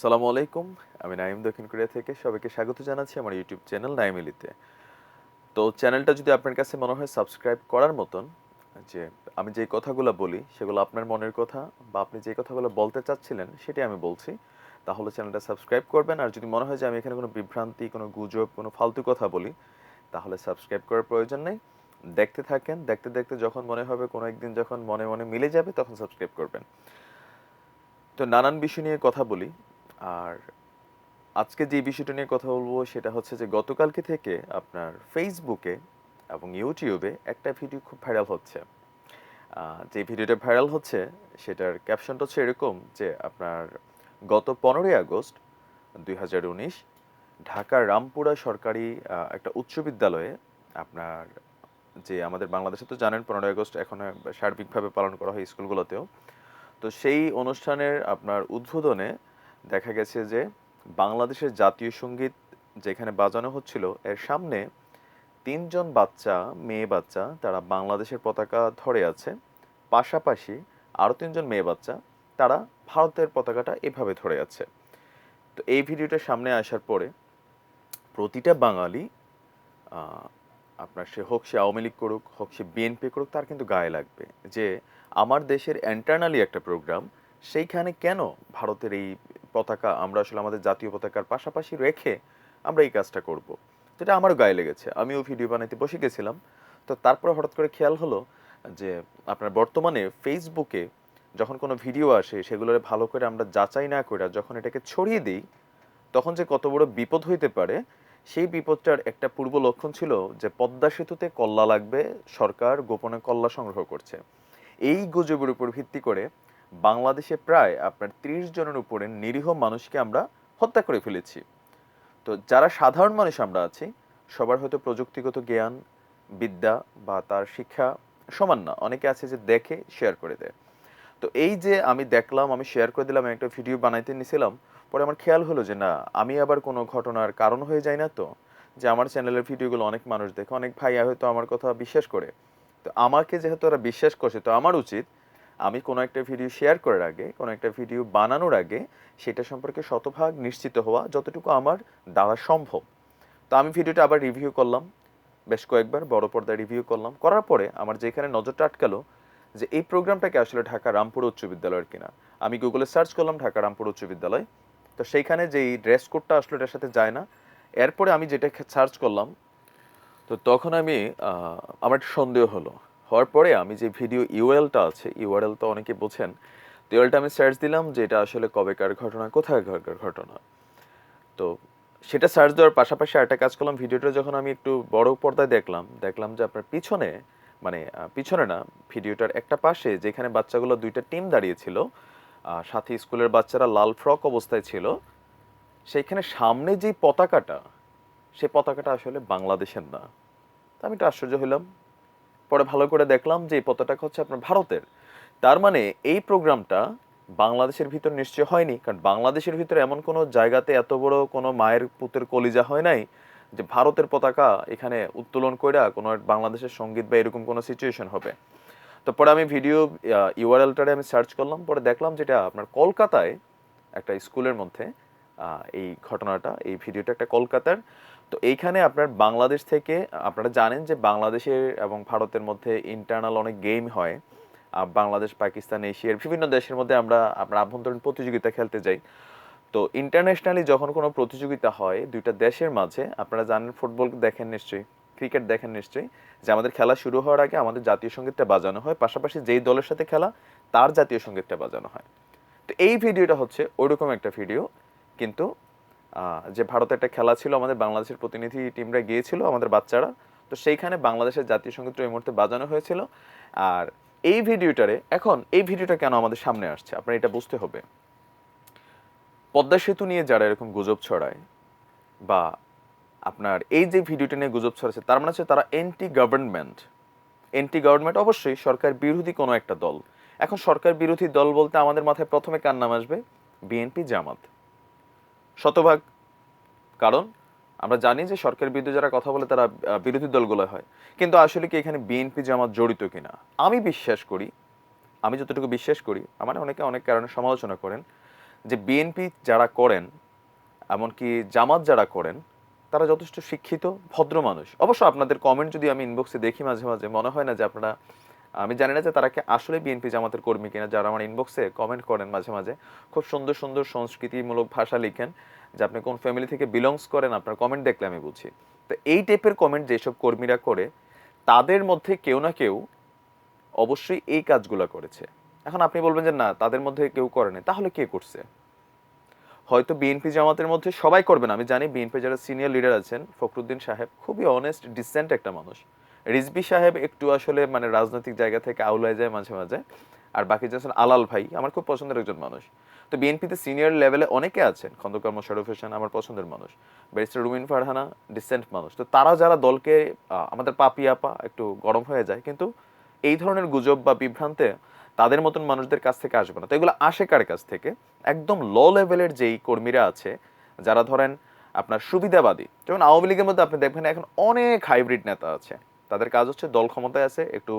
সালামু আলাইকুম, আমি নাইম দক্ষিণ কোরিয়া থেকে। সবাইকে স্বাগত জানাচ্ছি আমার ইউটিউব চ্যানেল নাইমিলিতে তো চ্যানেলটা যদি আপনার কাছে মনে হয় সাবস্ক্রাইব করার মতন, যে আমি যে কথাগুলো বলি সেগুলো আপনার মনের কথা বা আপনি যে কথাগুলো বলতে চাচ্ছিলেন সেটাই আমি বলছি, তাহলে চ্যানেলটা সাবস্ক্রাইব করবেন। আর যদি মনে হয় যে আমি এখানে কোনো বিভ্রান্তি, কোনো গুজব, কোনো ফালতু কথা বলি, তাহলে সাবস্ক্রাইব করার প্রয়োজন নেই। দেখতে থাকেন, দেখতে দেখতে যখন মনে হবে কোনো একদিন যখন মনে মনে মিলে যাবে, তখন সাবস্ক্রাইব করবেন। তো নানান বিষয় নিয়ে কথা বলি আর আজকে যে বিষয়টা নিয়ে কথা বলব সেটা হচ্ছে যে গতকালকে থেকে আপনার ফেসবুকে এবং ইউটিউবে একটা ভিডিও খুব ভাইরাল হচ্ছে। যে ভিডিওটা ভাইরাল হচ্ছে সেটার ক্যাপশনটা হচ্ছে এরকম যে আপনার গত পনেরোই আগস্ট দুই হাজার উনিশ ঢাকার রামপুরা সরকারি একটা উচ্চ বিদ্যালয়ে আপনার যে আমাদের বাংলাদেশে তো জানেন পনেরোই আগস্ট এখন সার্বিকভাবে পালন করা হয় স্কুলগুলোতেও। তো সেই অনুষ্ঠানের আপনার উদ্বোধনে দেখা গেছে যে বাংলাদেশের জাতীয় সংগীত যেখানে বাজানো হচ্ছিল, এর সামনে তিনজন বাচ্চা, মেয়ে বাচ্চা, তারা বাংলাদেশের পতাকা ধরে আছে। পাশাপাশি আরও তিনজন মেয়ে বাচ্চা, তারা ভারতের পতাকাটা এভাবে ধরে আছে। তো এই ভিডিওটা সামনে আসার পরে প্রতিটা বাঙালি আপনার সে হোক সে আওয়ামী লীগ করুক, হোক সে বিএনপি করুক, তার কিন্তু গায়ে লাগবে যে আমার দেশের এন্টারনালি একটা প্রোগ্রাম সেইখানে কেন ভারতের এই পতাকা আমরা আসলে আমাদের জাতীয় পতাকার পাশাপাশি রেখে আমরা এই কাজটা করব। যেটা আমারও গায়ে লেগেছে। আমিও ভিডিও বানাইতে বসে গেছিলাম। তো তারপরে হঠাৎ করে খেয়াল হলো যে আপনার বর্তমানে ফেসবুকে যখন কোনো ভিডিও আসে, সেগুলোর ভালো করে আমরা যাচাই না করে যখন এটাকে ছড়িয়ে দিই, তখন যে কত বড় বিপদ হইতে পারে, সেই বিপদটার একটা পূর্ব লক্ষণ ছিল যে পদ্মা সেতুতে কল্লা লাগবে, সরকার গোপনে কল্লা সংগ্রহ করছে। এই গুজবের উপর ভিত্তি করে বাংলাদেশে প্রায় আপনার ত্রিশ জনের উপরে নিরীহ মানুষকে আমরা হত্যা করে ফেলেছি। তো যারা সাধারণ মানুষ আমরা আছি, সবার হয়তো প্রযুক্তিগত জ্ঞান, বিদ্যা বা তার শিক্ষা সমান না। অনেকে আছে যে দেখে শেয়ার করে দেয়। তো এই যে আমি দেখলাম, আমি শেয়ার করে দিলাম একটা ভিডিও বানাইতে নিছিলাম, পরে আমার খেয়াল হলো যে না, আমি আবার কোনো ঘটনার কারণ হয়ে যাই না তো, যে আমার চ্যানেলের ভিডিওগুলো অনেক মানুষ দেখে, অনেক ভাইয়া হয়তো আমার কথা বিশ্বাস করে। তো আমাকে যেহেতু ওরা বিশ্বাস করছে, তো আমার উচিত আমি কোনো একটা ভিডিও শেয়ার করার আগে, কোনো একটা ভিডিও বানানোর আগে সেটা সম্পর্কে শতভাগ নিশ্চিত হওয়া যতটুকু আমার দ্বারা সম্ভব। তো আমি ভিডিওটা আবার রিভিউ করলাম, বেশ কয়েকবার বড় পর্দায় রিভিউ করলাম। করার পরে আমার যেখানে নজরটা আটকালো যে এই প্রোগ্রামটাকে আসলে ঢাকা রামপুর উচ্চ বিদ্যালয়ের কিনা। আমি গুগলে সার্চ করলাম ঢাকা রামপুর উচ্চ বিদ্যালয়। তো সেইখানে যে এই ড্রেস কোডটা আসলে এটার সাথে যায় না। এরপরে আমি যেটা সার্চ করলাম, তো তখন আমি আমার সন্দেহ হলো হওয়ার পরে আমি যে ভিডিও ইউএলটা আছে ইউআরএল তো অনেকে বোঝেন, তো ইউএলটা আমি সার্চ দিলাম যে এটা আসলে কবেকার ঘটনা, কোথায় ঘটনা। তো সেটা সার্চ দেওয়ার পাশাপাশি একটা কাজ করলাম ভিডিওটা যখন আমি একটু বড় পর্দায় দেখলাম দেখলাম যে আপনার পিছনে মানে পিছনে না ভিডিওটার একটা পাশে যেখানে বাচ্চাগুলো দুইটা টিম দাঁড়িয়েছিল সাথে স্কুলের বাচ্চারা লাল ফ্রক অবস্থায় ছিল, সেইখানে সামনে যে পতাকাটা সেই পতাকাটা আসলে বাংলাদেশের না। তা আমি একটু আশ্চর্য হলাম পরে ভালো করে দেখলাম যে এই পতাকা হচ্ছে আপনার ভারতের। তার মানে এই প্রোগ্রামটা বাংলাদেশের ভিতর নিশ্চয় হয়নি, কারণ বাংলাদেশের ভিতরে এমন কোনো জায়গাতে এত বড় কোনো মায়ের পুতের কলিজা হয় নাই যে ভারতের পতাকা এখানে উত্তোলন কইরা কোনো বাংলাদেশের সংগীত বা এরকম কোনো সিচুয়েশন হবে। তো পরে আমি ভিডিও ইউআরএলটারে আমি সার্চ করলাম, পরে দেখলাম যেটা আপনার কলকাতায় একটা স্কুলের মধ্যে এই ঘটনাটা, এই ভিডিওটা একটা কলকাতার। তো এইখানে আপনার বাংলাদেশ থেকে, আপনারা জানেন যে বাংলাদেশের এবং ভারতের মধ্যে ইন্টারনাল অনেক গেম হয়। বাংলাদেশ, পাকিস্তান, এশিয়ার বিভিন্ন দেশের মধ্যে আমরা আপনার আভ্যন্তরীণ প্রতিযোগিতা খেলতে যাই। তো ইন্টারন্যাশনালি যখন কোনো প্রতিযোগিতা হয় দুইটা দেশের মাঝে, আপনারা জানেন ফুটবল দেখেন নিশ্চয়ই ক্রিকেট দেখেন নিশ্চয়ই, যে আমাদের খেলা শুরু হওয়ার আগে আমাদের জাতীয় সঙ্গীতটা বাজানো হয়, পাশাপাশি যেই দলের সাথে খেলা, তার জাতীয় সঙ্গীতটা বাজানো হয়। তো এই ভিডিওটা হচ্ছে ওইরকম একটা ভিডিও কিন্তু যে ভারতে একটা খেলা ছিল, আমাদের বাংলাদেশের প্রতিনিধি টিমরা গিয়েছিল, আমাদের বাচ্চারা। তো সেইখানে বাংলাদেশের জাতীয় সঙ্গীতটা এই মুহূর্তে বাজানো হয়েছিল। আর এই ভিডিওটারে, এখন এই ভিডিওটা কেন আমাদের সামনে আসছে? আপনার এটা বুঝতে হবে। পদ্মা সেতু নিয়ে যারা এরকম গুজব ছড়ায়, বা আপনার এই যে ভিডিওটা নিয়ে গুজব ছড়াচ্ছে, তার মানে হচ্ছে তারা এন্টি গভর্নমেন্ট এন্টি গভর্নমেন্ট অবশ্যই সরকার বিরোধী কোনো একটা দল। এখন সরকার বিরোধী দল বলতে আমাদের মাথায় প্রথমে কার নাম আসবে? বিএনপি, জামাত। শতভাগ। কারণ আমরা জানি যে সরকারের বিরুদ্ধে যারা কথা বলে তারা বিরোধী দলগুলো হয়। কিন্তু আসলে কি এখানে বিএনপি জামাত জড়িত কিনা? আমি বিশ্বাস করি, আমি যতটুকু বিশ্বাস করি, আমার অনেকে অনেক কারণে সমালোচনা করেন যে বিএনপি যারা করেন, এমনকি জামাত যারা করেন, তারা যথেষ্ট শিক্ষিত, ভদ্র মানুষ। অবশ্য আপনাদের কমেন্ট যদি আমি ইনবক্সে দেখি মাঝে মাঝে, মনে হয় না যে আপনারা আমি জানি না যে তারা কি আসলে বিএনপি জামাতের কর্মী কিনা, যারা আমার ইনবক্সে কমেন্ট করেন মাঝে মাঝে। খুব সুন্দর সুন্দর সংস্কৃতিমূলক ভাষা লিখেন, যে আপনি কোন ফ্যামিলি থেকে বিলংস করেন, আপনার কমেন্ট দেখলে আমি বুঝি। তো এই টাইপের কমেন্ট যেসব কর্মীরা করে, তাদের মধ্যে কেউ না কেউ অবশ্যই এই কাজগুলো করেছে। এখন আপনি বলবেন যে না, তাদের মধ্যে কেউ করেনি তাহলে কে করছে? হয়তো বিএনপি জামাতের মধ্যে সবাই করবেন আমি জানি বিএনপি যারা সিনিয়র লিডার আছেন, ফখরুদ্দিন সাহেব খুবই অনেস্ট ডিসেন্ট একটা মানুষ। রিজবি সাহেব একটু আসলে মানে রাজনৈতিক জায়গা থেকে আউলায় যায় মাঝে মাঝে। আর বাকি যে আলাল ভাই, আমার খুব পছন্দের একজন মানুষ। তো বিএনপিতে সিনিয়র লেভেলে অনেকে আছেন, খন্দকার মোশারফ হোসেন আমার পছন্দের মানুষ ব্যারিস্টার রুমিন ফারহানা ডিসেন্ট মানুষ। তো তারা যারা দলকে আমাদের পাপি আপা একটু গরম হয়ে যায়, কিন্তু এই ধরনের গুজব বা বিভ্রান্তে তাদের মতন মানুষদের কাছ থেকে আসবে না। তো এগুলো আসে কার কাছ থেকে? একদম ল লেভেলের যেই কর্মীরা আছে, যারা ধরেন আপনার সুবিধাবাদী, যেমন আওয়ামী লীগের মধ্যে আপনি দেখবেন এখন অনেক হাইব্রিড নেতা আছে। তাদের কাজ হচ্ছে দল ক্ষমতায় আছে, একটু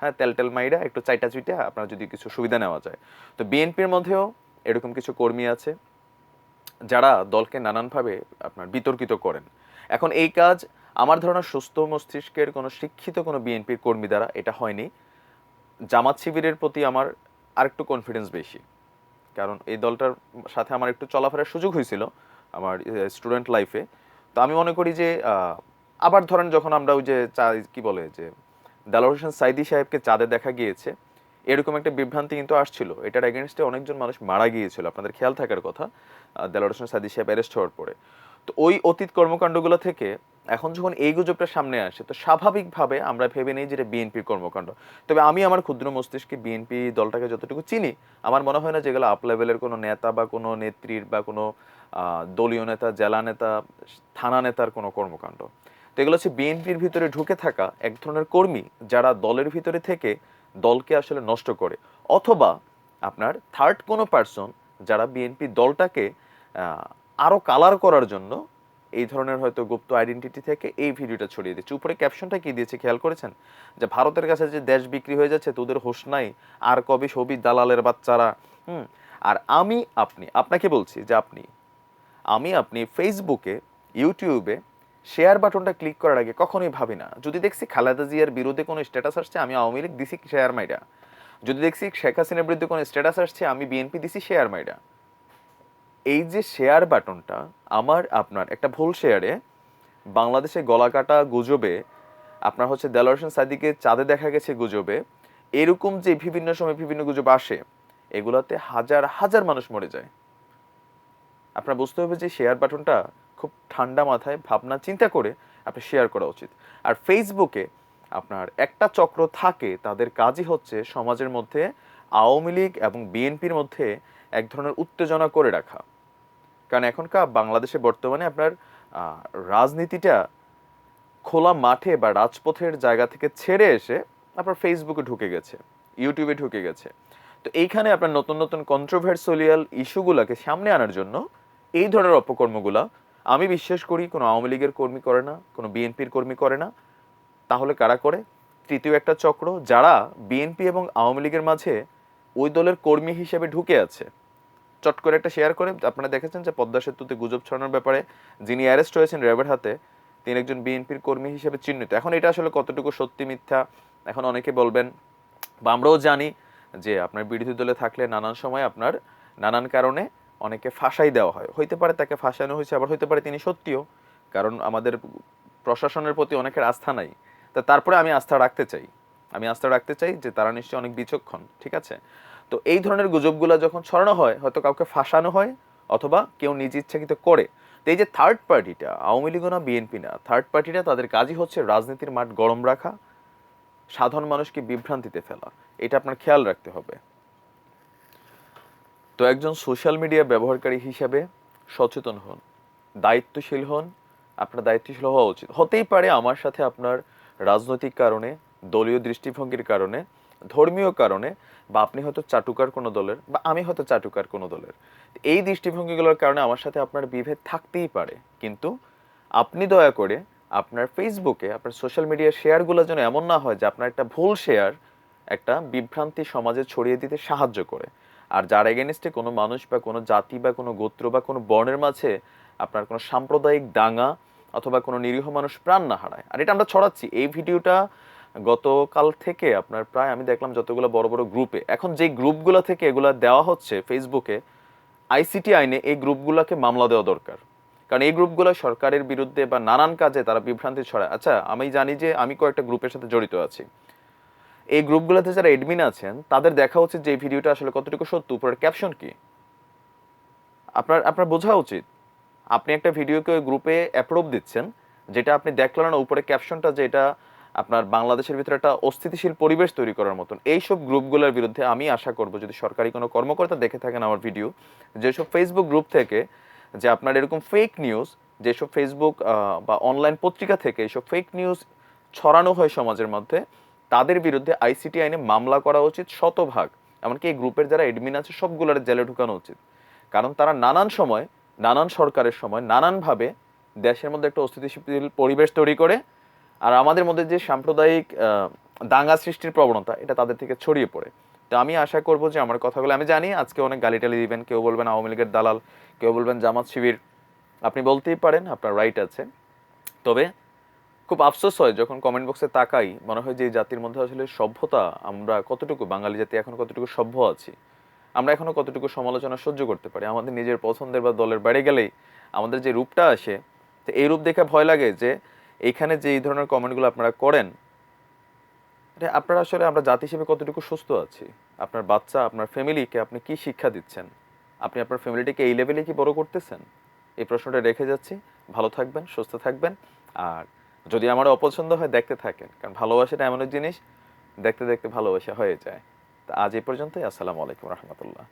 হ্যাঁ তেল টেল মাইরা, একটু চাইটা চুইটা, আপনার যদি কিছু সুবিধা নেওয়া যায়। তো বিএনপির মধ্যেও এরকম কিছু কর্মী আছে, যারা দলকে নানানভাবে আপনার বিতর্কিত করেন। এখন এই কাজ আমার ধারণা সুস্থ মস্তিষ্কের কোনো শিক্ষিত কোনো বিএনপির কর্মী দ্বারা এটা হয়নি। জামাত শিবিরের প্রতি আমার আরেকটু কনফিডেন্স বেশি। কারণ এই দলটার সাথে আমার একটু চলাফেরার সুযোগ হয়েছিল, আমার স্টুডেন্ট লাইফে তো আমি মনে করি যে আবার ধরেন যখন আমরা ওই যে চা, কি বলে যে দালার হোসেন সাইদি সাহেবকে চাঁদে দেখা গিয়েছে, এরকম একটা বিভ্রান্তি কিন্তু আসছিল। এটার এগেনস্টে অনেকজন মানুষ মারা গিয়েছিল। আপনাদের খেয়াল থাকার কথা দেলোয়ার হোসেন সাহেব অ্যারেস্ট হওয়ার পরে। তো ওই অতীত কর্মকাণ্ডগুলো থেকে এখন যখন এই গুজবটা সামনে আসে, তো স্বাভাবিকভাবে আমরা ভেবে নিই যে এটা বিএনপির কর্মকাণ্ড। তবে আমি আমার ক্ষুদ্র মস্তিষ্কে বিএনপি দলটাকে যতটুকু চিনি, আমার মনে হয় না যেগুলো আপ লেভেলের কোনো নেতা বা কোনো নেত্রীর বা কোনো দলীয় নেতা, জেলা নেতা, থানা নেতার কোনো কর্মকাণ্ড। এগুলো হচ্ছে বিএনপির ভিতরে ঢুকে থাকা এক ধরনের কর্মী যারা দলের ভিতরে থেকে দলকে আসলে নষ্ট করে। অথবা আপনার থার্ড কোনো পার্সন যারা বিএনপি দলটাকে আরও কালার করার জন্য এই ধরনের হয়তো গুপ্ত আইডেন্টিটি থেকে এই ভিডিওটা ছড়িয়ে দিচ্ছে। উপরে ক্যাপশনটা কি দিয়েছে খেয়াল করেছেন? যে ভারতের কাছে যে দেশ বিক্রি হয়ে যাচ্ছে, তোদের হোশ নাই, আর কবে সবই দালালের বাচ্চারা, হুম? আর আমি, আপনি, আপনাকে বলছি যে আপনি, আমি, আপনি ফেসবুকে ইউটিউবে শেয়ার বাটনটা ক্লিক করার আগে কখনোই ভাবি না। যদি দেখছি খালেদা জিয়ার বিরুদ্ধে কোনো স্ট্যাটাস আসছে, আমি আওয়ামী লীগ দিছি শেয়ার মাইডা যদি দেখছি শেখ হাসিনার বিরুদ্ধে কোনো স্ট্যাটাস আসছে, আমি বিএনপি দিছি শেয়ার মাইডা এই যে শেয়ার বাটনটা, আমার, আপনার, একটা ভুল শেয়ারে বাংলাদেশে গলাকাটা গুজবে, আপনার হচ্ছে দেলোয়ার হোসেন সাদিকে চাঁদে দেখা গেছে গুজবে, এরকম যে বিভিন্ন সময় বিভিন্ন গুজব আসে, এগুলাতে হাজার হাজার মানুষ মরে যায়। আপনার বুঝতে হবে যে শেয়ার বাটনটা খুব ঠান্ডা মাথায় ভাবনা, চিন্তা করে আপনি শেয়ার করা উচিত। আর ফেসবুকে আপনার একটা চক্র থাকে, তাদের কাজই হচ্ছে সমাজের মধ্যে আওয়ামী লীগ এবং বিএনপির মধ্যে এক ধরনের উত্তেজনা করে রাখা। কারণ এখনকার বাংলাদেশে বর্তমানে আপনার রাজনীতিটা খোলা মাঠে বা রাজপথের জায়গা থেকে ছেড়ে এসে আপনার ফেসবুকে ঢুকে গেছে ইউটিউবে ঢুকে গেছে। তো এইখানে আপনার নতুন নতুন কন্ট্রোভার্সোলিয়াল ইস্যুগুলোকে সামনে আনার জন্য এই ধরনের অপকর্মগুলা আমি বিশ্বাস করি কোনো আওয়ামী লীগের কর্মী করে না, কোনো বিএনপির কর্মী করে না। তাহলে কারা করে? তৃতীয় একটা চক্র, যারা বিএনপি এবং আওয়ামী লীগের মাঝে ওই দলের কর্মী হিসেবে ঢুকে আছে। চট করে একটা শেয়ার করে, আপনারা দেখেছেন যে পদ্মা সেতুতে গুজব ছড়ানোর ব্যাপারে যিনি অ্যারেস্ট হয়েছেন র্যাবের হাতে, তিনি একজন বিএনপির কর্মী হিসেবে চিহ্নিত। এখন এটা আসলে কতটুকু সত্যি মিথ্যা, এখন অনেকে বলবেন, বা আমরাও জানি যে আপনার বিরোধী দলে থাকলে নানান সময় আপনার নানান কারণে অনেকে ফাঁসাই দেওয়া হয়। হইতে পারে তাকে ফাঁসানো হয়েছে, আবার হইতে পারে তিনি সত্যিও, কারণ আমাদের প্রশাসনের প্রতি অনেকের আস্থা নাই। তা তারপরে আমি আস্থা রাখতে চাই। আমি আস্থা রাখতে চাই যে তারা নিশ্চয়ই অনেক বিচক্ষণ, ঠিক আছে? তো এই ধরনের গুজবগুলো যখন ছড়ানো হয়, হয়তো কাউকে ফাঁসানো হয়, অথবা কেউ নিজ ইচ্ছাকৃত করে। তো এই যে থার্ড পার্টিটা আওয়ামী লীগও না বিএনপি না থার্ড পার্টিটা তাদের কাজই হচ্ছে রাজনীতির মাঠ গরম রাখা, সাধারণ মানুষকে বিভ্রান্তিতে ফেলা। এটা আপনার খেয়াল রাখতে হবে। তো একজন সোশ্যাল মিডিয়া ব্যবহারকারী হিসাবে সচেতন হন, দায়িত্বশীল হন, আপনার দায়িত্বশীল হওয়া উচিত। হতেই পারে আমার সাথে আপনার রাজনৈতিক কারণে, দলীয় দৃষ্টিভঙ্গির কারণে, ধর্মীয় কারণে, বা আপনি হয়তো চাটুকার কোনো দলের, বা আমি হয়তো চাটুকার কোনো দলের। এই দৃষ্টিভঙ্গিগুলোর কারণে আমার সাথে আপনার বিভেদ থাকতেই পারে। কিন্তু আপনি দয়া করে আপনার ফেসবুকে আপনার সোশ্যাল মিডিয়ার শেয়ারগুলো যেন এমন না হয় যে আপনার একটা ভুল শেয়ার একটা বিভ্রান্তি সমাজে ছড়িয়ে দিতে সাহায্য করে। আর যার এগেনস্টে কোনো মানুষ বা কোনো জাতি বা কোনো গোত্র বা কোনো বর্ণের মাঝে আপনার কোনো সাম্প্রদায়িক দাঙ্গা অথবা কোনো নিরীহ মানুষ প্রাণ না হারায়। আর এটা আমরা ছড়াচ্ছি। এই ভিডিওটা গতকাল থেকে আপনার প্রায় আমি দেখলাম যতগুলো বড় বড় গ্রুপে এখন যে গ্রুপগুলো থেকে এগুলা দেওয়া হচ্ছে ফেসবুকে আইসিটি আইনে এই গ্রুপগুলোকে মামলা দেওয়া দরকার। কারণ এই গ্রুপগুলো সরকারের বিরুদ্ধে বা নানান কাজে তারা বিভ্রান্তি ছড়ায়। আচ্ছা আমি জানি যে আমি কয়েকটা গ্রুপের সাথে জড়িত আছি। এই গ্রুপগুলোতে যারা এডমিন আছেন, তাদের দেখা উচিত যে এই ভিডিওটা আসলে কতটুকু সত্য, উপরের ক্যাপশন কি? আপনার আপনার বোঝা উচিত। আপনি একটা ভিডিওকে ওই গ্রুপে অ্যাপ্রুভ দিচ্ছেন, যেটা আপনি দেখলেন উপরে ক্যাপশনটা যে এটা আপনার বাংলাদেশের ভিতরে একটা অস্থিতিশীল পরিবেশ তৈরি করার মতন। এইসব গ্রুপগুলোর বিরুদ্ধে আমি আশা করব, যদি সরকারি কোনো কর্মকর্তা দেখে থাকেন আমার ভিডিও, যেসব ফেসবুক গ্রুপ থেকে যে আপনার এরকম ফেক নিউজ যেসব ফেসবুক বা অনলাইন পত্রিকা থেকে এইসব ফেক নিউজ ছড়ানো হয় সমাজের মধ্যে তাদের বিরুদ্ধে আইসিটি আইনে মামলা করা উচিত শতভাগ। এমনকি এই গ্রুপের যারা এডমিন আছে, সবগুলোর জেলে ঢুকানো উচিত। কারণ তারা নানান সময়, নানান সরকারের সময়, নানানভাবে দেশের মধ্যে একটা অস্থিতিশীল পরিবেশ তৈরি করে আর আমাদের মধ্যে যে সাম্প্রদায়িক দাঙ্গা সৃষ্টির প্রবণতা, এটা তাদের থেকে ছড়িয়ে পড়ে। তো আমি আশা করব যে আমার কথাগুলো, আমি জানি আজকে অনেক গালিটালি দিবেন, কেউ বলবেন আওয়ামী লীগের দালাল, কেউ বলবেন জামাত শিবির। আপনি বলতেই পারেন, আপনার রাইট আছে। তবে খুব আফসোস হয় যখন কমেন্ট বক্সে তাকাই, মনে হয় যে জাতির মধ্যে আসলে সভ্যতা, আমরা কতটুকু, বাঙালি জাতি এখন কতটুকু সভ্য আছি, আমরা এখনও কতটুকু সমালোচনা সহ্য করতে পারি, আমাদের নিজের পছন্দের বা দলের বাইরে গেলেই আমাদের যে রূপটা আসে, তো এই রূপ দেখে ভয় লাগে যে এইখানে যে এই ধরনের কমেন্টগুলো আপনারা করেন আপনারা আসলে, আমরা জাতি হিসেবে কতটুকু সুস্থ আছি, আপনার বাচ্চা, আপনার ফ্যামিলিকে আপনি কি শিক্ষা দিচ্ছেন, আপনি আপনার ফ্যামিলিটিকে এই লেভেলে কি বড় করতেছেন, এই প্রশ্নটা রেখে যাচ্ছি, ভালো থাকবেন, সুস্থ থাকবেন, আর যদি আমার অপছন্দ হয়, দেখতে থাকেন। কারণ ভালোবাসাটা এমন এক জিনিস, দেখতে দেখতে ভালোবাসা হয়ে যায়। তা আজ এই পর্যন্তই। আসসালামু আলাইকুম রহমতুল্লাহ।